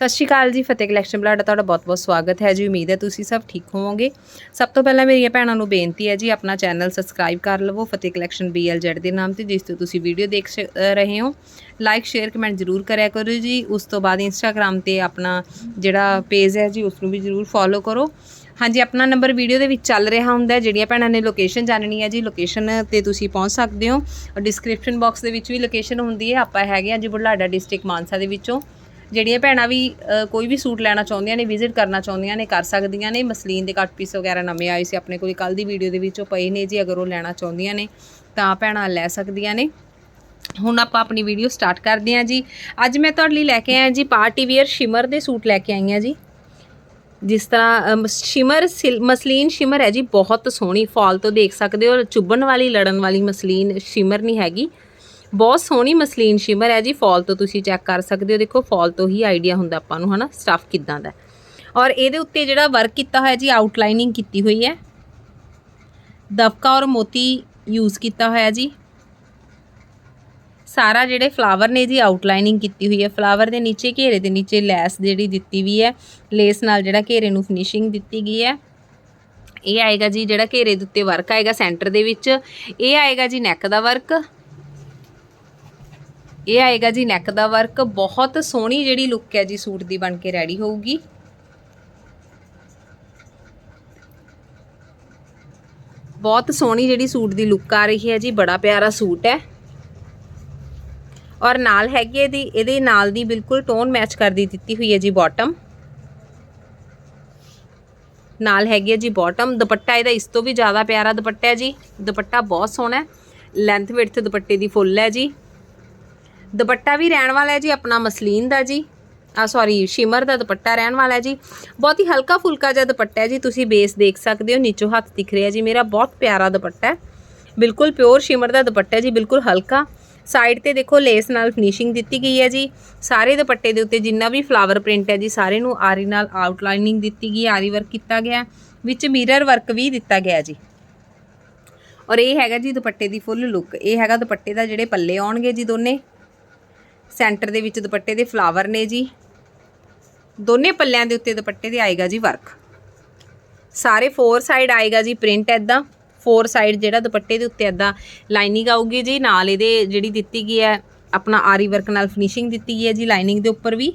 ਸਤਿ ਸ਼੍ਰੀ ਅਕਾਲ ਜੀ, ਫਤਿਹ ਕਲੈਕਸ਼ਨ ਬਲਾਡਾ, ਤੁਹਾਡਾ ਬਹੁਤ-ਬਹੁਤ ਸਵਾਗਤ ਹੈ ਜੀ। ਉਮੀਦ ਹੈ ਤੁਸੀਂ ਸਭ ਠੀਕ ਹੋਵੋਗੇ। ਸਭ ਤੋਂ ਪਹਿਲਾਂ ਮੇਰੀਆਂ ਭੈਣਾਂ ਨੂੰ ਬੇਨਤੀ ਹੈ ਜੀ, ਆਪਣਾ ਚੈਨਲ ਸਬਸਕ੍ਰਾਈਬ ਕਰ ਲਵੋ, ਫਤਿਹ ਕਲੈਕਸ਼ਨ BLZ ਦੇ ਨਾਮ ਤੇ, ਜਿਸ ਤੋਂ ਤੁਸੀਂ ਵੀਡੀਓ ਦੇਖ ਰਹੇ ਹੋ। ਲਾਈਕ ਸ਼ੇਅਰ ਕਮੈਂਟ ਜ਼ਰੂਰ ਕਰਿਆ ਕਰੋ ਜੀ। ਉਸ ਤੋਂ ਬਾਅਦ ਇੰਸਟਾਗ੍ਰam ਤੇ ਆਪਣਾ ਜਿਹੜਾ ਪੇਜ ਹੈ ਜੀ ਉਸ ਨੂੰ ਵੀ ਜ਼ਰੂਰ ਫੋਲੋ ਕਰੋ। ਹਾਂਜੀ, ਆਪਣਾ ਨੰਬਰ ਵੀਡੀਓ ਦੇ ਵਿੱਚ ਚੱਲ ਰਿਹਾ ਹੁੰਦਾ ਹੈ, ਜਿਹੜੀਆਂ ਭੈਣਾਂ ਨੇ ਲੋਕੇਸ਼ਨ ਜਾਣਨੀ ਹੈ ਜੀ। ਲੋਕੇਸ਼ਨ ਤੇ ਤੁਸੀਂ ਪਹੁੰਚ ਸਕਦੇ ਹੋ। ਡਿਸਕ੍ਰਿਪਸ਼ਨ ਬਾਕਸ ਦੇ ਵਿੱਚ ਵੀ ਲੋਕੇਸ਼ਨ ਹੁੰਦੀ ਹੈ। ਆਪਾਂ ਹੈਗੇ ਆ ਜੀ ਬੁਢਲਾਡਾ ਡਿਸਟ੍ਰਿਕਟ ਮਾਨਸਾ ਦੇ ਵਿੱਚੋਂ। ਜਿਹੜੀਆਂ ਭੈਣਾਂ ਵੀ ਕੋਈ ਵੀ ਸੂਟ ਲੈਣਾ ਚਾਹੁੰਦੀਆਂ ਨੇ ਵਿਜ਼ਿਟ ਕਰਨਾ ਚਾਹੁੰਦੀਆਂ ਨੇ ਕਰ ਸਕਦੀਆਂ ਨੇ ਮਸਲੀਨ ਦੇ ਕੱਟ ਪੀਸ ਵਗੈਰਾ ਨਵੇਂ ਆਏ ਸੀ ਆਪਣੇ ਕੋਲ ਕੱਲ ਦੀ ਵੀਡੀਓ ਦੇ ਵਿੱਚ ਉਹ ਪਏ ਨੇ ਜੀ ਅਗਰ ਉਹ ਲੈਣਾ ਚਾਹੁੰਦੀਆਂ ਨੇ ਤਾਂ ਭੈਣਾਂ ਲੈ ਸਕਦੀਆਂ ਨੇ। ਹੁਣ ਆਪਾਂ ਆਪਣੀ ਵੀਡੀਓ ਸਟਾਰਟ ਕਰਦੇ ਹਾਂ ਜੀ। ਅੱਜ ਮੈਂ ਤੁਹਾਡੇ ਲਈ ਲੈ ਕੇ ਆਇਆ ਜੀ ਪਾਰਟੀ ਵੇਅਰ ਸ਼ਿਮਰ ਦੇ ਸੂਟ ਲੈ ਕੇ ਆਈ ਹਾਂ ਜੀ। ਜਿਸ ਤਰ੍ਹਾਂ ਅਮ, ਸ਼ਿਮਰ ਮਸਲੀਨ ਸ਼ਿਮਰ ਹੈ ਜੀ ਬਹੁਤ ਸੋਹਣੀ ਫਾਲ ਤੋਂ ਦੇਖ ਸਕਦੇ ਹੋ ਚੁੱਭਣ ਵਾਲੀ ਲੜਨ ਵਾਲੀ ਮਸਲੀਨ ਸ਼ਿਮਰ ਨਹੀਂ ਹੈਗੀ। ਬਹੁਤ ਸੋਹਣੀ ਮਸਲੀਨ ਸ਼ਿਮਰ ਹੈ ਜੀ, ਫਾਲ ਤੋਂ ਤੁਸੀਂ ਚੈੱਕ ਕਰ ਸਕਦੇ ਹੋ। ਦੇਖੋ, ਫਾਲ ਤੋਂ ਹੀ ਆਈਡੀਆ ਹੁੰਦਾ ਆਪਾਂ ਨੂੰ, ਹਨਾ? ਸਟਫ ਕਿਦਾਂ ਦਾ ਔਰ ਇਹਦੇ ਉੱਤੇ ਜਿਹੜਾ ਵਰਕ ਕੀਤਾ ਹੋਇਆ ਜੀ ਆਊਟਲਾਈਨਿੰਗ ਕੀਤੀ ਹੋਈ ਹੈ। ਦਬਕਾ ਔਰ ਮੋਤੀ ਯੂਜ਼ ਕੀਤਾ ਹੋਇਆ ਜੀ। ਸਾਰਾ ਜਿਹੜੇ ਫਲਾਵਰ ਨੇ ਜੀ ਆਊਟਲਾਈਨਿੰਗ ਕੀਤੀ ਹੋਈ ਹੈ। ਫਲਾਵਰ ਦੇ ਨੀਚੇ, ਘੇਰੇ ਦੇ ਨੀਚੇ ਲੈਸ ਜਿਹੜੀ ਦਿੱਤੀ ਵੀ ਹੈ। ਲੇਸ ਨਾਲ ਜਿਹੜਾ ਘੇਰੇ ਨੂੰ ਫਿਨਿਸ਼ਿੰਗ ਦਿੱਤੀ ਗਈ ਹੈ। ਇਹ ਆਏਗਾ ਜੀ, ਜਿਹੜਾ ਘੇਰੇ ਦੇ ਉੱਤੇ ਵਰਕ ਆਏਗਾ ਸੈਂਟਰ ਦੇ ਵਿੱਚ। ਇਹ ਆਏਗਾ ਜੀ ਨੈਕ ਦਾ ਵਰਕ ਇਹ ਆਏਗਾ ਜੀ ਨੈਕ ਦਾ ਵਰਕ ਬਹੁਤ ਸੋਹਣੀ ਜਿਹੜੀ ਲੁੱਕ ਹੈ ਜੀ ਸੂਟ ਦੀ ਬਣ ਕੇ ਰੈਡੀ ਹੋਊਗੀ। ਬਹੁਤ ਸੋਹਣੀ ਜਿਹੜੀ ਸੂਟ ਦੀ ਲੁੱਕ ਆ ਰਹੀ ਹੈ ਜੀ, ਬੜਾ ਪਿਆਰਾ ਸੂਟ ਹੈ। ਔਰ ਨਾਲ ਹੈਗੀ ਇਹਦੀ, ਇਹਦੇ ਨਾਲ ਦੀ ਬਿਲਕੁਲ ਟੋਨ ਮੈਚ ਕਰਦੀ ਦਿੱਤੀ ਹੋਈ ਹੈ ਜੀ ਬਾਟਮ ਨਾਲ ਹੈਗੀ ਹੈ ਜੀ ਬਾਟਮ ਦੁਪੱਟਾ ਇਹਦਾ ਇਸ ਤੋਂ ਵੀ ਜ਼ਿਆਦਾ ਪਿਆਰਾ ਦੁਪੱਟਾ ਹੈ ਜੀ। ਦੁਪੱਟਾ ਬਹੁਤ ਸੋਹਣਾ ਹੈ। ਲੈਂਥ ਵਿਡਥ ਦੁਪੱਟੇ ਦੀ ਫੁੱਲ ਹੈ ਜੀ। ਦੁਪੱਟਾ ਵੀ ਰਹਿਣ ਵਾਲਾ ਹੈ ਜੀ, ਆਪਣਾ ਮਸਲੀਨ ਦਾ ਜੀ। ਆ ਸੌਰੀ ਸ਼ਿਮਰ ਦਾ ਦੁਪੱਟਾ ਰਹਿਣ ਵਾਲਾ ਹੈ ਜੀ। ਬਹੁਤ ਹੀ ਹਲਕਾ ਫੁਲਕਾ ਜਿਹਾ ਦੁਪੱਟਾ ਹੈ ਜੀ, ਤੁਸੀਂ ਬੇਸ ਦੇਖ ਸਕਦੇ ਹੋ, ਨੀਚੋਂ ਹੱਥ ਦਿਖ ਰਿਹਾ ਜੀ ਮੇਰਾ, ਬਹੁਤ ਪਿਆਰਾ ਦੁਪੱਟਾ ਹੈ। ਬਿਲਕੁਲ ਪਿਓਰ ਸ਼ਿਮਰ ਦਾ ਦੁਪੱਟਾ ਹੈ ਜੀ, ਬਿਲਕੁਲ ਹਲਕਾ। ਸਾਈਡ ਤੇ ਦੇਖੋ ਲੇਸ ਨਾਲ ਫਿਨਿਸ਼ਿੰਗ ਦਿੱਤੀ ਗਈ ਹੈ ਜੀ। ਸਾਰੇ ਦੁਪੱਟੇ ਦੇ ਉੱਤੇ ਜਿੰਨਾ ਵੀ ਫਲਾਵਰ ਪ੍ਰਿੰਟ ਹੈ ਜੀ, ਸਾਰੇ ਨੂੰ ਆਰੀ ਨਾਲ ਆਊਟਲਾਈਨਿੰਗ ਦਿੱਤੀ ਗਈ ਆਰੀ ਵਰਕ ਕੀਤਾ ਗਿਆ ਵਿੱਚ ਮਿਰਰ ਵਰਕ ਵੀ ਦਿੱਤਾ ਗਿਆ ਜੀ। ਔਰ ਇਹ ਹੈਗਾ ਜੀ ਦੁਪੱਟੇ ਦੀ ਫੁੱਲ ਲੁੱਕ ਇਹ ਹੈਗਾ ਦੁਪੱਟੇ ਦਾ ਜਿਹੜੇ ਪੱਲੇ ਆਉਣਗੇ ਜੀ ਦੋਨੇ। ਸੈਂਟਰ ਦੇ ਵਿੱਚ ਦੁਪੱਟੇ ਦੇ ਫਲਾਵਰ ਨੇ ਜੀ। ਦੋਨੇ ਪੱਲਿਆਂ ਦੇ ਉੱਤੇ ਦੁਪੱਟੇ ਦੇ ਆਏਗਾ ਜੀ ਵਰਕ। ਸਾਰੇ ਫੋਰ ਸਾਈਡ ਆਏਗਾ ਜੀ ਪ੍ਰਿੰਟ ਐਦਾਂ ਫੋਰ ਸਾਈਡ ਜਿਹੜਾ ਦੁਪੱਟੇ ਦੇ ਉੱਤੇ ਐਦਾਂ ਲਾਈਨਿੰਗ ਆਊਗੀ ਜੀ। ਨਾਲ ਇਹਦੇ ਜਿਹੜੀ ਦਿੱਤੀ ਗਈ ਹੈ, ਆਪਣਾ ਆਰੀ ਵਰਕ ਨਾਲ ਫਿਨਿਸ਼ਿੰਗ ਦਿੱਤੀ ਗਈ ਹੈ ਜੀ ਲਾਈਨਿੰਗ ਦੇ ਉੱਪਰ ਵੀ।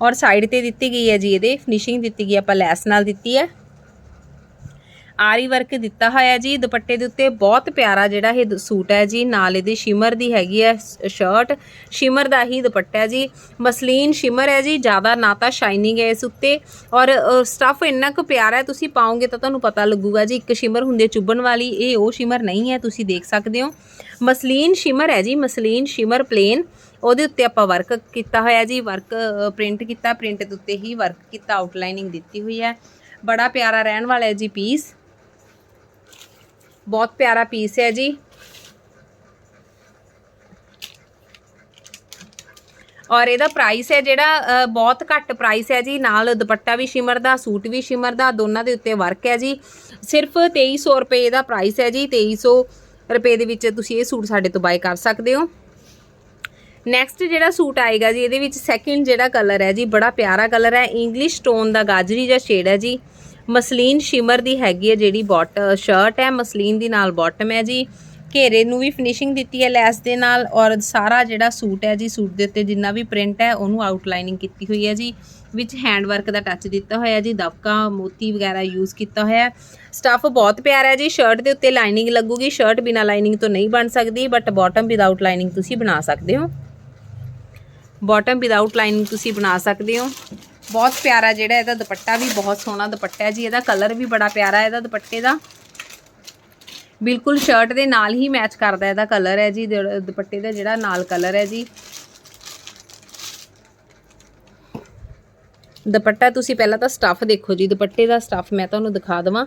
ਔਰ ਸਾਈਡ ਤੇ ਦਿੱਤੀ ਗਈ ਹੈ ਜੀ ਇਹਦੇ ਫਿਨਿਸ਼ਿੰਗ ਦਿੱਤੀ ਗਈ ਆਪਾਂ ਲੈਸ ਨਾਲ ਦਿੱਤੀ ਹੈ। ਆਰੀ ਵਰਕ ਦਿੱਤਾ ਹੋਇਆ ਜੀ। ਦੁਪੱਟੇ ਦੇ ਉੱਤੇ ਬਹੁਤ ਪਿਆਰਾ ਜਿਹੜਾ ਇਹ ਦ- ਸੂਟ ਹੈ ਜੀ। ਨਾਲ ਇਹਦੀ ਸ਼ਿਮਰ ਦੀ ਹੈਗੀ ਹੈ ਸ਼ਰਟ ਸ਼ਿਮਰ ਦਾ ਹੀ ਦੁਪੱਟਾ ਹੈ ਜੀ। ਮਸਲੀਨ ਸ਼ਿਮਰ ਹੈ ਜੀ। ਜ਼ਿਆਦਾ ਨਾ ਤਾਂ ਸ਼ਾਈਨਿੰਗ ਹੈ ਇਸ ਉੱਤੇ। ਔਰ ਸਟਫ ਇੰਨਾ ਕੁ ਪਿਆਰਾ ਹੈ, ਤੁਸੀਂ ਪਾਓਗੇ ਤਾਂ ਤੁਹਾਨੂੰ ਪਤਾ ਲੱਗੂਗਾ ਜੀ। ਇੱਕ ਸ਼ਿਮਰ ਹੁੰਦੀ ਚੁੱਭਣ ਵਾਲੀ। ਇਹ ਉਹ ਸ਼ਿਮਰ ਨਹੀਂ ਹੈ, ਤੁਸੀਂ ਦੇਖ ਸਕਦੇ ਹੋ। ਮਸਲੀਨ ਸ਼ਿਮਰ ਹੈ ਜੀ। ਮਸਲੀਨ ਸ਼ਿਮਰ ਪਲੇਨ ਉਹਦੇ ਉੱਤੇ ਆਪਾਂ ਵਰਕ ਕੀਤਾ ਹੋਇਆ ਜੀ। ਵਰਕ ਪ੍ਰਿੰਟ ਕੀਤਾ। ਪ੍ਰਿੰਟ ਦੇ ਉੱਤੇ ਹੀ ਵਰਕ ਕੀਤਾ ਆਊਟਲਾਈਨਿੰਗ ਦਿੱਤੀ ਹੋਈ ਹੈ। ਬੜਾ ਪਿਆਰਾ ਰਹਿਣ ਵਾਲਾ ਹੈ ਜੀ ਪੀਸ ਬਹੁਤ ਪਿਆਰਾ ਪੀਸ ਹੈ ਜੀ। ਔਰ ਇਹਦਾ ਪ੍ਰਾਈਸ ਹੈ ਜਿਹੜਾ ਬਹੁਤ ਘੱਟ ਪ੍ਰਾਈਸ ਹੈ ਜੀ। ਨਾਲ ਦੁਪੱਟਾ ਵੀ ਸ਼ਿਮਰ ਦਾ, ਸੂਟ ਵੀ ਸ਼ਿਮਰ ਦਾ, ਦੋਨਾਂ ਦੇ ਉੱਤੇ ਵਰਕ ਹੈ ਜੀ। ਸਿਰਫ 2300 ਰੁਪਏ ਦਾ ਪ੍ਰਾਈਸ ਹੈ ਜੀ। 2300 ਰੁਪਏ ਦੇ ਵਿੱਚ ਤੁਸੀਂ ਇਹ ਸੂਟ ਸਾਡੇ ਤੋਂ ਬਾਏ ਕਰ ਸਕਦੇ ਹੋ। ਨੈਕਸਟ ਜਿਹੜਾ ਸੂਟ ਆਏਗਾ ਜੀ, ਇਹਦੇ ਵਿੱਚ ਸੈਕਿੰਡ ਜਿਹੜਾ ਕਲਰ ਹੈ ਜੀ, ਬੜਾ ਪਿਆਰਾ ਕਲਰ ਹੈ। ਇੰਗਲਿਸ਼ ਟੋਨ ਦਾ ਗਾਜਰੀ ਜਿਹਾ ਸ਼ੇਡ ਹੈ ਜੀ। ਮਸਲੀਨ ਸ਼ਿਮਰ ਦੀ ਹੈਗੀ ਹੈ ਜਿਹੜੀ ਬੋਟ ਸ਼ਰਟ ਹੈ, ਮਸਲੀਨ ਦੀ ਨਾਲ ਬਾਟਮ ਹੈ ਜੀ। ਘੇਰੇ ਨੂੰ ਵੀ ਫਿਨਿਸ਼ਿੰਗ ਦਿੱਤੀ ਹੈ ਲੈਸ ਦੇ ਨਾਲ ਔਰ ਸਾਰਾ ਜਿਹੜਾ ਸੂਟ ਹੈ ਜੀ, ਸੂਟ ਦੇ ਉੱਤੇ ਜਿੰਨਾ ਵੀ ਪ੍ਰਿੰਟ ਹੈ, ਉਹਨੂੰ ਆਊਟਲਾਈਨਿੰਗ ਕੀਤੀ ਹੋਈ ਹੈ ਜੀ। ਵਿੱਚ ਹੈਂਡ ਵਰਕ ਦਾ ਟੱਚ ਦਿੱਤਾ ਹੋਇਆ ਜੀ, ਦਬਕਾ, ਮੋਤੀ ਵਗੈਰਾ ਯੂਜ਼ ਕੀਤਾ ਹੋਇਆ ਸਟੱਫ ਬਹੁਤ ਪਿਆਰਾ ਹੈ ਜੀ ਸ਼ਰਟ ਦੇ ਉੱਤੇ ਲਾਈਨਿੰਗ ਲੱਗੂਗੀ ਸ਼ਰਟ ਬਿਨਾ ਲਾਈਨਿੰਗ ਤੋਂ ਨਹੀਂ ਬਣ ਸਕਦੀ ਬਟ ਬਾਟਮ ਵਿਦਆਊਟ ਲਾਈਨਿੰਗ ਤੁਸੀਂ ਬਣਾ ਸਕਦੇ ਹੋ। ਬਾਟਮ ਵਿਦਆਊਟ ਲਾਈਨਿੰਗ ਤੁਸੀਂ ਬਣਾ ਸਕਦੇ ਹੋ। ਬਹੁਤ ਪਿਆਰਾ ਜਿਹੜਾ ਇਹਦਾ ਦੁਪੱਟਾ ਵੀ, ਬਹੁਤ ਸੋਹਣਾ ਦੁਪੱਟਾ ਹੈ ਜੀ। ਇਹਦਾ ਕਲਰ ਵੀ ਬੜਾ ਪਿਆਰਾ ਹੈ ਇਹਦਾ ਦੁਪੱਟੇ ਦਾ। ਬਿਲਕੁਲ ਸ਼ਰਟ ਦੇ ਨਾਲ ਹੀ ਮੈਚ ਕਰਦਾ ਇਹਦਾ ਕਲਰ ਹੈ ਜੀ ਜਿਹੜਾ ਦੁਪੱਟੇ ਦਾ ਜਿਹੜਾ ਨਾਲ ਕਲਰ ਹੈ ਜੀ। ਦੁਪੱਟਾ ਤੁਸੀਂ ਪਹਿਲਾਂ ਤਾਂ ਸਟੱਫ ਦੇਖੋ ਜੀ, ਦੁਪੱਟੇ ਦਾ ਸਟੱਫ ਮੈਂ ਤੁਹਾਨੂੰ ਦਿਖਾ ਦਵਾਂ।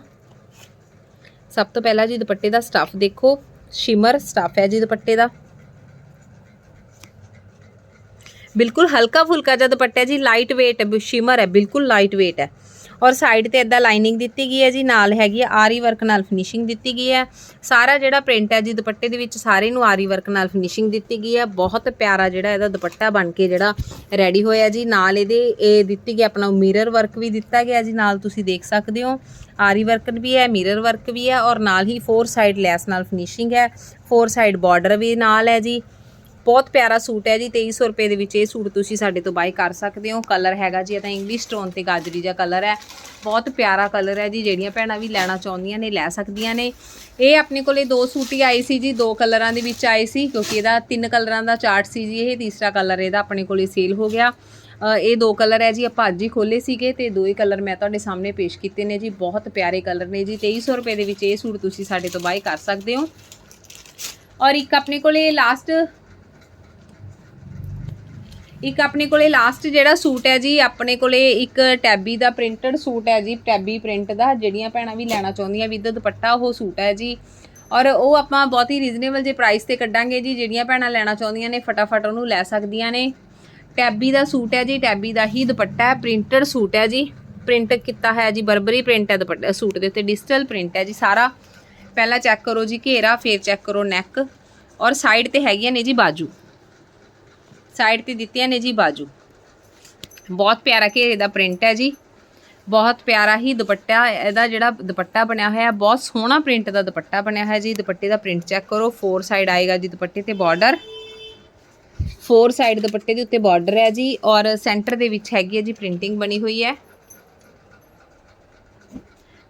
ਸਭ ਤੋਂ ਪਹਿਲਾਂ ਜੀ ਦੁਪੱਟੇ ਦਾ ਸਟੱਫ ਦੇਖੋ ਸ਼ਿਮਰ ਸਟੱਫ ਹੈ ਜੀ ਦੁਪੱਟੇ ਦਾ। ਬਿਲਕੁਲ ਹਲਕਾ ਫੁਲਕਾ ਜਿਹਾ ਦੁਪੱਟਾ ਜੀ ਲਾਈਟ weight ਹੈ ਸ਼ਿਮਰ ਹੈ, ਬਿਲਕੁਲ ਲਾਈਟ weight ਹੈ। ਔਰ ਸਾਈਡ ਤੇ ਇਦਾਂ ਲਾਈਨਿੰਗ ਦਿੱਤੀ ਗਈ ਹੈ ਜੀ, ਨਾਲ ਹੈਗੀ ਹੈ ਆਰੀ ਵਰਕ ਨਾਲ ਫਿਨਿਸ਼ਿੰਗ ਦਿੱਤੀ ਗਈ ਹੈ। ਸਾਰਾ ਜਿਹੜਾ ਪ੍ਰਿੰਟ ਹੈ ਜੀ, ਦੁਪੱਟੇ ਦੇ ਵਿੱਚ ਸਾਰੇ ਨੂੰ ਆਰੀ ਵਰਕ ਨਾਲ ਫਿਨਿਸ਼ਿੰਗ ਦਿੱਤੀ ਗਈ ਹੈ। ਬਹੁਤ ਪਿਆਰਾ ਜਿਹੜਾ ਇਹਦਾ ਦੁਪੱਟਾ ਬਣ ਕੇ ਜਿਹੜਾ ਰੈਡੀ ਹੋਇਆ ਜੀ। ਨਾਲ ਇਹਦੇ, ਇਹ ਦਿੱਤੀ ਗਈ ਆਪਣਾ ਮਿਰਰ ਵਰਕ ਵੀ ਦਿੱਤਾ ਗਿਆ ਜੀ, ਨਾਲ ਤੁਸੀਂ ਦੇਖ ਸਕਦੇ ਹੋ। ਆਰੀ ਵਰਕ ਵੀ ਹੈ ਮਿਰਰ ਵਰਕ ਵੀ ਹੈ ਔਰ ਨਾਲ ਹੀ ਫੋਰ ਸਾਈਡ ਲੈਸ ਨਾਲ ਫਿਨਿਸ਼ਿੰਗ ਹੈ। ਫੋਰ ਸਾਈਡ ਬਾਰਡਰ ਵੀ ਨਾਲ ਹੈ ਜੀ। ਬਹੁਤ ਪਿਆਰਾ ਸੂਟ ਹੈ ਜੀ 2300 ਰੁਪਏ ਦੇ ਵਿੱਚ ਇਹ ਸੂਟ ਤੁਸੀਂ ਸਾਡੇ ਤੋਂ ਬਾਈ ਕਰ ਸਕਦੇ ਹੋ। ਕਲਰ ਹੈਗਾ ਜੀ, ਇਹ ਤਾਂ ਇੰਗਲਿਸ਼ ਟੋਨ ਤੇ ਗਾਜਰੀ ਜਿਹਾ ਕਲਰ ਹੈ। ਬਹੁਤ ਪਿਆਰਾ ਕਲਰ ਹੈ ਜੀ, ਜਿਹੜੀਆਂ ਭੈਣਾਂ ਵੀ ਲੈਣਾ ਚਾਹੁੰਦੀਆਂ ਨੇ, ਲੈ ਸਕਦੀਆਂ ਨੇ। ਇਹ ਆਪਣੇ ਕੋਲੇ ਦੋ ਸੂਟ ਹੀ ਆਏ ਸੀ ਜੀ, ਦੋ ਕਲਰਾਂ ਦੇ ਵਿੱਚ ਆਏ ਸੀ, ਕਿਉਂਕਿ ਇਹਦਾ ਤਿੰਨ ਕਲਰਾਂ ਦਾ ਚਾਰਟ ਸੀ ਜੀ, ਇਹ ਤੀਸਰਾ ਕਲਰ ਇਹਦਾ ਆਪਣੇ ਕੋਲੇ ਸੇਲ ਹੋ ਗਿਆ। ਇਹ ਦੋ ਕਲਰ ਹੈ ਜੀ, ਆਪਾਂ ਅੱਜ ਹੀ ਖੋਲੇ ਸੀਗੇ ਤੇ ਦੋ ਹੀ ਕਲਰ ਮੈਂ ਤੁਹਾਡੇ ਸਾਹਮਣੇ ਪੇਸ਼ ਕੀਤੇ ਨੇ ਜੀ, ਬਹੁਤ ਪਿਆਰੇ ਕਲਰ ਨੇ ਜੀ 2300 ਰੁਪਏ ਦੇ ਵਿੱਚ ਇਹ ਸੂਟ ਤੁਸੀਂ ਸਾਡੇ ਤੋਂ ਬਾਈ ਕਰ ਸਕਦੇ ਹੋ। ਔਰ ਇੱਕ ਆਪਣੇ ਕੋਲੇ ਲਾਸਟ ਇੱਕ ਆਪਣੇ ਕੋਲੇ ਲਾਸਟ ਜਿਹੜਾ ਸੂਟ ਹੈ ਜੀ, ਆਪਣੇ ਕੋਲੇ ਇੱਕ ਟੈਬੀ ਦਾ ਪ੍ਰਿੰਟਡ ਸੂਟ ਹੈ ਜੀ, ਟੈਬੀ ਪ੍ਰਿੰਟ ਦਾ, ਜਿਹੜੀਆਂ ਭੈਣਾਂ ਵੀ ਲੈਣਾ ਚਾਹੁੰਦੀਆਂ ਵਿਦ ਦੁਪੱਟਾ ਉਹ ਸੂਟ ਹੈ ਜੀ। ਔਰ ਉਹ ਆਪਾਂ ਬਹੁਤ ਹੀ ਰੀਜ਼ਨੇਬਲ ਜੇ ਪ੍ਰਾਈਸ ਤੇ ਕੱਢਾਂਗੇ ਜੀ, ਜਿਹੜੀਆਂ ਭੈਣਾਂ ਲੈਣਾ ਚਾਹੁੰਦੀਆਂ ਨੇ, ਫਟਾਫਟ ਉਹਨੂੰ ਲੈ ਸਕਦੀਆਂ ਨੇ। ਟੈਬੀ ਦਾ ਸੂਟ ਹੈ ਜੀ, ਟੈਬੀ ਦਾ ਹੀ ਦੁਪੱਟਾ ਹੈ ਪ੍ਰਿੰਟਡ ਸੂਟ ਹੈ ਜੀ। ਪ੍ਰਿੰਟ ਕੀਤਾ ਹੈ ਜੀ, ਬਰਬਰੀ ਪ੍ਰਿੰਟ ਹੈ ਦੁਪੱਟਾ, ਸੂਟ ਦੇ ਉੱਤੇ ਡਿਜੀਟਲ ਪ੍ਰਿੰਟ ਹੈ ਜੀ ਸਾਰਾ। ਪਹਿਲਾਂ ਚੈੱਕ ਕਰੋ ਜੀ ਘੇਰਾ, ਫਿਰ ਚੈੱਕ ਕਰੋ ਨੈਕ ਔਰ ਸਾਈਡ ਤੇ ਹੈਗੀਆਂ ਨੇ ਜੀ ਬਾਜੂ। ਸਾਈਡ ਤੇ ਦਿੱਤੀਆਂ ਨੇ ਜੀ ਬਾਜੂ। ਬਹੁਤ ਪਿਆਰਾ ਘੇਰੇ ਦਾ ਪ੍ਰਿੰਟ ਹੈ ਜੀ। ਬਹੁਤ ਪਿਆਰਾ ਹੀ ਦੁਪੱਟਾ, ਇਹਦਾ ਜਿਹੜਾ ਦੁਪੱਟਾ ਬਣਿਆ ਹੋਇਆ, ਬਹੁਤ ਸੋਹਣਾ ਪ੍ਰਿੰਟ ਦਾ ਦੁਪੱਟਾ ਬਣਿਆ ਹੋਇਆ ਜੀ। ਦੁਪੱਟੇ ਦਾ ਪ੍ਰਿੰਟ ਚੈੱਕ ਕਰੋ ਫੋਰ ਸਾਈਡ ਆਏਗਾ ਜੀ ਦੁਪੱਟੇ ਤੇ ਬਾਰਡਰ ਫੋਰ ਸਾਈਡ ਦੁਪੱਟੇ ਦੇ ਉੱਤੇ ਬਾਰਡਰ ਹੈ ਜੀ ਔਰ ਸੈਂਟਰ ਦੇ ਵਿੱਚ ਹੈਗੀ ਹੈ ਜੀ ਪ੍ਰਿੰਟਿੰਗ ਬਣੀ ਹੋਈ ਹੈ।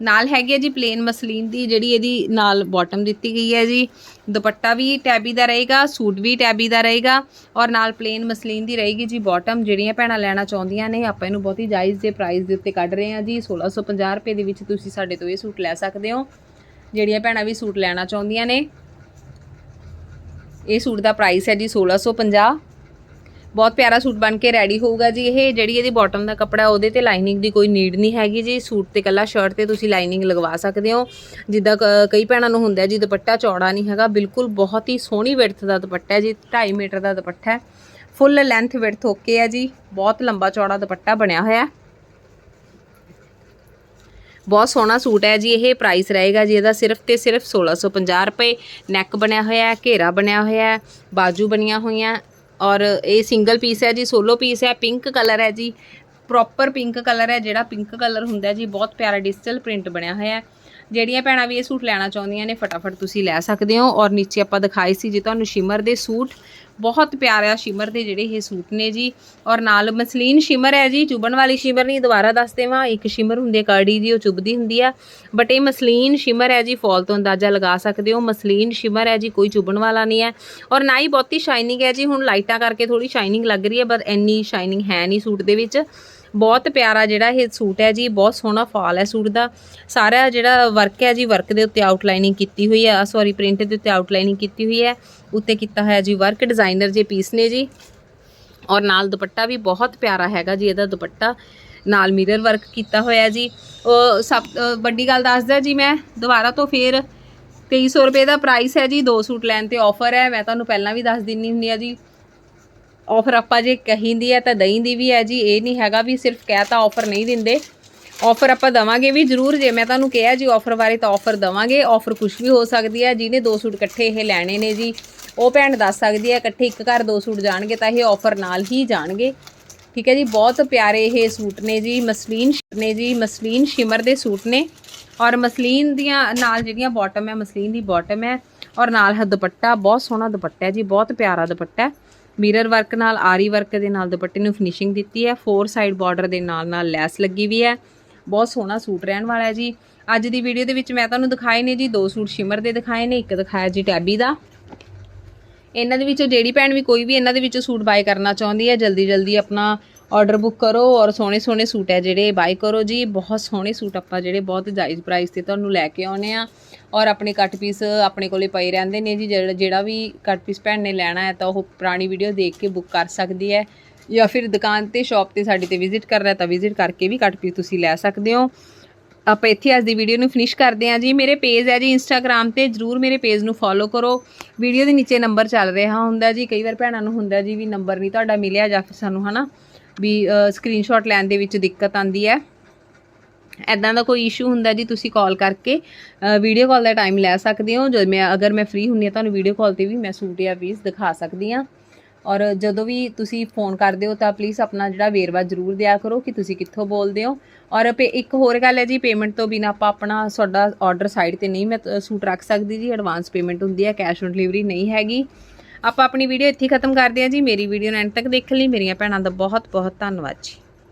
ਨਾਲ ਹੈਗੀ ਹੈ ਜੀ ਪਲੇਨ ਮਸਲੀਨ ਦੀ, ਜਿਹੜੀ ਇਹਦੀ ਨਾਲ ਬਾਟਮ ਦਿੱਤੀ ਗਈ ਹੈ ਜੀ। ਦੁਪੱਟਾ ਵੀ ਟੈਬੀ ਦਾ ਰਹੇਗਾ, ਸੂਟ ਵੀ ਟੈਬੀ ਦਾ ਰਹੇਗਾ ਔਰ ਨਾਲ ਪਲੇਨ ਮਸਲੀਨ ਦੀ ਰਹੇਗੀ ਜੀ ਬਾਟਮ ਜਿਹੜੀਆਂ ਭੈਣਾਂ ਲੈਣਾ ਚਾਹੁੰਦੀਆਂ ਨੇ, ਆਪਾਂ ਇਹਨੂੰ ਬਹੁਤ ਹੀ ਜਾਇਜ਼ ਦੇ ਪ੍ਰਾਈਸ ਦੇ ਉੱਤੇ ਕੱਢ ਰਹੇ ਹਾਂ ਜੀ। 1650 ਰੁਪਏ ਦੇ ਵਿੱਚ ਤੁਸੀਂ ਸਾਡੇ ਤੋਂ ਇਹ ਸੂਟ ਲੈ ਸਕਦੇ ਹੋ, ਜਿਹੜੀਆਂ ਭੈਣਾਂ ਵੀ ਸੂਟ ਲੈਣਾ ਚਾਹੁੰਦੀਆਂ ਨੇ। ਇਹ ਸੂਟ ਦਾ ਪ੍ਰਾਈਸ ਹੈ ਜੀ 1650 ਬਹੁਤ ਪਿਆਰਾ ਸੂਟ ਬਣ ਕੇ ਰੈਡੀ ਹੋਊਗਾ ਜੀ। ਇਹ ਜਿਹੜੀ ਇਹਦੀ ਬਾਟਮ ਦਾ ਕੱਪੜਾ, ਉਹਦੇ ਤੇ ਲਾਈਨਿੰਗ ਦੀ ਕੋਈ ਨੀਡ ਨਹੀਂ ਹੈਗੀ ਜੀ। ਸੂਟ ਤੇ ਕੱਲਾ ਸ਼ਰਟ ਤੇ ਤੁਸੀਂ ਲਾਈਨਿੰਗ ਲਗਵਾ ਸਕਦੇ ਹੋ। ਜਿੱਦਾਂ ਕ- ਕਈ ਭੈਣਾਂ ਨੂੰ ਹੁੰਦਾ ਜੀ, ਦੁਪੱਟਾ ਚੌੜਾ ਨਹੀਂ ਹੈਗਾ। ਬਿਲਕੁਲ ਬਹੁਤ ਹੀ ਸੋਹਣੀ ਵਿਡਥ ਦਾ ਦੁਪੱਟਾ ਹੈ ਜੀ 2.5 ਮੀਟਰ ਦਾ ਦੁਪੱਟਾ। ਹੈ ਫੁੱਲ ਲੈਂਥ ਵਿਡਥ ਓਕੇ ਹੈ ਜੀ। ਬਹੁਤ ਲੰਬਾ ਚੌੜਾ ਦੁਪੱਟਾ ਬਣਿਆ ਹੋਇਆ। ਹੈ ਬਹੁਤ ਸੋਹਣਾ ਸੂਟ ਹੈ ਜੀ। ਇਹ ਪ੍ਰਾਈਸ ਰਹੇਗਾ ਜੀ। ਇਹਦਾ ਸਿਰਫ ਤੇ ਸਿਰਫ 1650 ਰੁਪਏ। ਨੈਕ ਬਣਿਆ ਹੋਇਆ ਹੈ ਘੇਰਾ ਬਣਿਆ ਹੋਇਆ ਹੈ ਬਾਜੂ ਬਣੀਆਂ ਹੋਈਆਂ। ਔਰ ਇਹ ਸਿੰਗਲ ਪੀਸ ਹੈ ਜੀ, ਸੋਲੋ ਪੀਸ ਹੈ, ਪਿੰਕ ਕਲਰ ਹੈ ਜੀ ਪ੍ਰੋਪਰ ਪਿੰਕ ਕਲਰ ਹੈ, ਜਿਹੜਾ ਪਿੰਕ ਕਲਰ ਹੁੰਦਾ ਜੀ, ਬਹੁਤ ਪਿਆਰਾ ਡਿਜੀਟਲ ਪ੍ਰਿੰਟ ਬਣਿਆ ਹੋਇਆ ਹੈ। ਜਿਹੜੀਆਂ ਭੈਣਾਂ ਵੀ ਇਹ ਸੂਟ ਲੈਣਾ ਚਾਹੁੰਦੀਆਂ ਨੇ, ਫਟਾਫਟ ਤੁਸੀਂ ਲੈ ਸਕਦੇ ਹੋ। ਔਰ ਨੀਚੇ ਆਪਾਂ ਦਿਖਾਈ ਸੀ ਜੀ ਤੁਹਾਨੂੰ ਸ਼ਿਮਰ ਦੇ ਸੂਟ। ਬਹੁਤ ਪਿਆਰਾ ਸ਼ਿਮਰ ਦੇ ਜਿਹੜੇ ਇਹ ਸੂਟ ਨੇ ਜੀ। ਔਰ ਨਾਲ ਮਸਲੀਨ ਸ਼ਿਮਰ ਹੈ ਜੀ, ਚੁਬਣ ਵਾਲੀ ਸ਼ਿਮਰ ਨਹੀਂ, ਦੁਬਾਰਾ ਦੱਸ ਦੇਵਾਂ। ਇੱਕ ਸ਼ਿਮਰ ਹੁੰਦੀ ਹੈ ਕਾੜੀ ਜੀ, ਉਹ ਚੁਬਦੀ ਹੁੰਦੀ ਆ। ਬਟ ਇਹ ਮਸਲੀਨ ਸ਼ਿਮਰ ਹੈ ਜੀ, ਫਾਲ ਤੋਂ ਅੰਦਾਜ਼ਾ ਲਗਾ ਸਕਦੇ ਹੋ। ਮਸਲੀਨ ਸ਼ਿਮਰ ਹੈ ਜੀ, ਕੋਈ ਚੁਬਣ ਵਾਲਾ ਨਹੀਂ ਹੈ। ਔਰ ਨਾ ਹੀ ਬਹੁਤੀ ਸ਼ਾਈਨਿੰਗ ਹੈ ਜੀ, ਹੁਣ ਲਾਈਟਾਂ ਕਰਕੇ ਥੋੜੀ ਸ਼ਾਈਨਿੰਗ ਲੱਗ ਰਹੀ ਹੈ ਪਰ ਇੰਨੀ ਸ਼ਾਈਨਿੰਗ ਹੈ ਨਹੀਂ ਸੂਟ ਦੇ ਵਿੱਚ। ਬਹੁਤ ਪਿਆਰਾ ਜਿਹੜਾ ਇਹ ਸੂਟ ਹੈ ਜੀ, ਬਹੁਤ ਸੋਹਣਾ ਫਾਲ ਹੈ ਸੂਟ ਦਾ। ਸਾਰਾ ਜਿਹੜਾ ਵਰਕ ਹੈ ਜੀ ਵਰਕ ਦੇ ਉੱਤੇ ਆਊਟਲਾਈਨਿੰਗ ਕੀਤੀ ਹੋਈ ਹੈ ਸੌਰੀ ਪ੍ਰਿੰਟ ਦੇ ਉੱਤੇ ਆਊਟਲਾਈਨਿੰਗ ਕੀਤੀ ਹੋਈ ਹੈ, ਉੱਤੇ ਕੀਤਾ ਹੋਇਆ ਜੀ ਵਰਕ ਡਿਜ਼ਾਈਨਰ ਜੇ ਪੀਸ ਨੇ ਜੀ। ਔਰ ਨਾਲ ਦੁਪੱਟਾ ਵੀ ਬਹੁਤ ਪਿਆਰਾ ਹੈਗਾ ਜੀ, ਇਹਦਾ ਦੁਪੱਟਾ। ਨਾਲ ਮਿਰਰ ਵਰਕ ਕੀਤਾ ਹੋਇਆ ਜੀ। ਉਹ ਸਭ ਵੱਡੀ ਗੱਲ ਦੱਸਦਾ ਜੀ ਮੈਂ, ਦੁਬਾਰਾ ਤੋਂ ਫੇਰ 2300 ਰੁਪਏ ਦਾ ਪ੍ਰਾਈਸ ਹੈ ਜੀ, ਦੋ ਸੂਟ ਲੈਣ ਤੇ ਆਫਰ ਹੈ। ਮੈਂ ਤੁਹਾਨੂੰ ਪਹਿਲਾਂ ਵੀ ਦੱਸ ਦਿੰਨੀ ਹੁੰਦੀ ਆ ਜੀ। ਆਫਰ ਆਪਾਂ ਜੇ ਕਹੀਂਦੀ ਹੈ ਤਾਂ ਦਹੀਂ ਦੀ ਵੀ ਹੈ ਜੀ, ਇਹ ਨਹੀਂ ਹੈਗਾ ਵੀ ਸਿਰਫ ਕਹਿ ਤਾਂ ਆਫਰ ਨਹੀਂ ਦਿੰਦੇ। ਆਫਰ ਆਪਾਂ ਦਵਾਂਗੇ ਵੀ ਜ਼ਰੂਰ, ਜੇ ਮੈਂ ਤੁਹਾਨੂੰ ਕਿਹਾ ਜੀ ਆਫਰ ਬਾਰੇ ਤਾਂ ਆਫਰ ਦਵਾਂਗੇ ਆਫਰ ਕੁਝ ਵੀ ਹੋ ਸਕਦੀ ਹੈ, ਜਿਹਨੇ ਦੋ ਸੂਟ ਇਕੱਠੇ ਇਹ ਲੈਣੇ ਨੇ ਜੀ, ਉਹ ਭੈਣ ਦੱਸ ਸਕਦੀ ਹੈ ਇਕੱਠੇ ਇੱਕ ਘਰ ਦੋ ਸੂਟ ਜਾਣਗੇ ਤਾਂ ਇਹ ਆਫਰ ਨਾਲ ਹੀ ਜਾਣਗੇ। ਠੀਕ ਹੈ ਜੀ, ਬਹੁਤ ਪਿਆਰੇ ਇਹ ਸੂਟ ਨੇ ਜੀ, ਮਸਲੀਨ ਨੇ ਜੀ, ਮਸਲੀਨ ਸ਼ਿਮਰ ਦੇ ਸੂਟ ਨੇ। ਔਰ ਮਸਲੀਨ ਦੀਆਂ ਨਾਲ ਜਿਹੜੀਆਂ ਬਾਟਮ ਹੈ, ਮਸਲੀਨ ਦੀ ਬਾਟਮ ਹੈ, ਔਰ ਨਾਲ ਹੈ ਦੁਪੱਟਾ, ਬਹੁਤ ਸੋਹਣਾ ਦੁਪੱਟਾ ਹੈ ਜੀ, ਬਹੁਤ ਪਿਆਰਾ ਦੁਪੱਟਾ ਹੈ। ਮਿਰਰ ਵਰਕ ਨਾਲ, ਆਰੀ ਵਰਕ ਦੇ ਨਾਲ ਦੁਪੱਟੇ ਨੂੰ ਫਿਨਿਸ਼ਿੰਗ ਦਿੱਤੀ ਹੈ। ਫੋਰ ਸਾਈਡ ਬਾਰਡਰ ਦੇ ਨਾਲ ਨਾਲ ਲੈਸ ਲੱਗੀ ਵੀ ਹੈ। ਬਹੁਤ ਸੋਹਣਾ ਸੂਟ ਰਹਿਣ ਵਾਲਾ ਹੈ ਜੀ। ਅੱਜ ਦੀ ਵੀਡੀਓ ਦੇ ਵਿੱਚ ਮੈਂ ਤੁਹਾਨੂੰ ਦਿਖਾਏ ਨੇ ਜੀ। ਦੋ ਸੂਟ ਸ਼ਿਮਰ ਦੇ ਦਿਖਾਏ ਨੇ, ਇੱਕ ਦਿਖਾਇਆ ਜੀ ਟੈਬੀ ਦਾ। ਇਹਨਾਂ ਦੇ ਵਿੱਚੋਂ ਜਿਹੜੀ ਭੈਣ ਵੀ ਕੋਈ ਵੀ ਇਹਨਾਂ ਦੇ ਵਿੱਚੋਂ ਸੂਟ ਬਾਏ ਕਰਨਾ ਚਾਹੁੰਦੀ ਹੈ ਜਲਦੀ ਜਲਦੀ ਆਪਣਾ ਆਰਡਰ ਬੁੱਕ ਕਰੋ ਔਰ ਸੋਹਣੇ ਸੋਹਣੇ ਸੂਟ ਹੈ ਜਿਹੜੇ ਬਾਏ ਕਰੋ ਜੀ। ਬਹੁਤ ਸੋਹਣੇ ਸੂਟ ਆਪਾਂ ਜਿਹੜੇ, ਬਹੁਤ ਜਾਇਜ਼ ਪ੍ਰਾਈਸ ਤੇ ਤੁਹਾਨੂੰ ਲੈ ਕੇ ਆਉਨੇ ਆ ਔਰ ਆਪਣੇ ਕੱਟ ਪੀਸ ਆਪਣੇ ਕੋਲੇ ਪਏ ਰਹਿੰਦੇ ਨੇ ਜੀ। ਜਿਹੜਾ ਵੀ ਕੱਟ ਪੀਸ ਭੈਣ ਨੇ ਲੈਣਾ ਹੈ ਤਾਂ ਉਹ ਪੁਰਾਣੀ ਵੀਡੀਓ ਦੇਖ ਕੇ ਬੁੱਕ ਕਰ ਸਕਦੀ ਹੈ। ਜਾਂ ਫਿਰ ਦੁਕਾਨ ਤੇ ਸ਼ਾਪ ਤੇ ਸਾਡੀ ਤੇ ਵਿਜ਼ਿਟ ਕਰਨਾ ਤਾਂ ਵਿਜ਼ਿਟ ਕਰਕੇ ਵੀ ਕੱਟ ਪੀਸ ਤੁਸੀਂ ਲੈ ਸਕਦੇ ਹੋ। ਆਪਾਂ ਇੱਥੇ ਅੱਜ ਦੀ ਵੀਡੀਓ ਨੂੰ ਫਿਨਿਸ਼ ਕਰਦੇ ਹਾਂ ਜੀ। ਮੇਰੇ ਪੇਜ ਹੈ ਜੀ ਇੰਸਟਾਗ੍ਰam ਤੇ। ਜਰੂਰ ਮੇਰੇ ਪੇਜ ਨੂੰ ਫੋਲੋ ਕਰੋ। ਵੀਡੀਓ ਦੇ ਨੀਚੇ ਨੰਬਰ ਚੱਲ ਰਿਹਾ ਹੁੰਦਾ ਜੀ। ਕਈ ਵਾਰ ਭੈਣਾਂ ਨੂੰ ਹੁੰਦਾ ਜੀ ਵੀ ਨੰਬਰ ਨਹੀਂ ਤੁਹਾਡਾ ਮਿਲਿਆ ਜਾਂ ਫਿਰ ਸਾਨੂੰ, ਹਨਾ? ਵੀ ਸਕਰੀਨਸ਼ਾਟ ਲੈਣ ਦੇ ਵਿੱਚ ਦਿੱਕਤ ਆਂਦੀ ਹੈ। ਐਦਾਂ ਦਾ ਕੋਈ ਇਸ਼ੂ ਹੁੰਦਾ ਜੀ, ਤੁਸੀਂ ਕਾਲ ਕਰਕੇ ਵੀਡੀਓ ਕਾਲ ਦਾ ਟਾਈਮ ਲੈ ਸਕਦੇ ਹੋ। ਜਦ ਮੈਂ, ਅਗਰ ਮੈਂ ਫ੍ਰੀ ਹੁੰਨੀ ਆ ਤੁਹਾਨੂੰ ਵੀਡੀਓ ਕਾਲ ਤੇ ਵੀ ਮੈਂ ਸੂਟ ਜਾਂ ਪੀਸ ਦਿਖਾ ਸਕਦੀ ਆ ਔਰ ਜਦੋਂ ਵੀ ਤੁਸੀਂ ਫੋਨ ਕਰਦੇ ਹੋ, ਤਾਂ ਪਲੀਜ਼ ਆਪਣਾ ਜਿਹੜਾ ਵੇਰਵਾ ਜ਼ਰੂਰ ਦਿਆ ਕਰੋ ਕਿ ਤੁਸੀਂ ਕਿੱਥੋਂ ਬੋਲਦੇ ਹੋ। ਔਰ ਪੇ, ਇੱਕ ਹੋਰ ਗੱਲ ਹੈ ਜੀ ਪੇਮੈਂਟ ਤੋਂ ਬਿਨਾ ਆਪਾਂ ਆਪਣਾ ਤੁਹਾਡਾ ਆਰਡਰ ਸਾਈਡ ਤੇ ਨਹੀਂ ਮੈਂ ਸੂਟ ਰੱਖ ਸਕਦੀ ਜੀ। ਐਡਵਾਂਸ ਪੇਮੈਂਟ ਹੁੰਦੀ ਹੈ ਕੈਸ਼ ਔਨ ਡਿਲੀਵਰੀ ਨਹੀਂ ਹੈਗੀ। ਆਪਾਂ ਆਪਣੀ ਵੀਡੀਓ ਇੱਥੇ ਖਤਮ ਕਰਦੇ ਹਾਂ ਜੀ। ਮੇਰੀ ਵੀਡੀਓ ਨੂੰ ਐਂਡ ਤੱਕ ਦੇਖਣ ਲਈ। ਮੇਰੀਆਂ ਭੈਣਾਂ ਦਾ ਬਹੁਤ ਬਹੁਤ ਧੰਨਵਾਦ ਜੀ।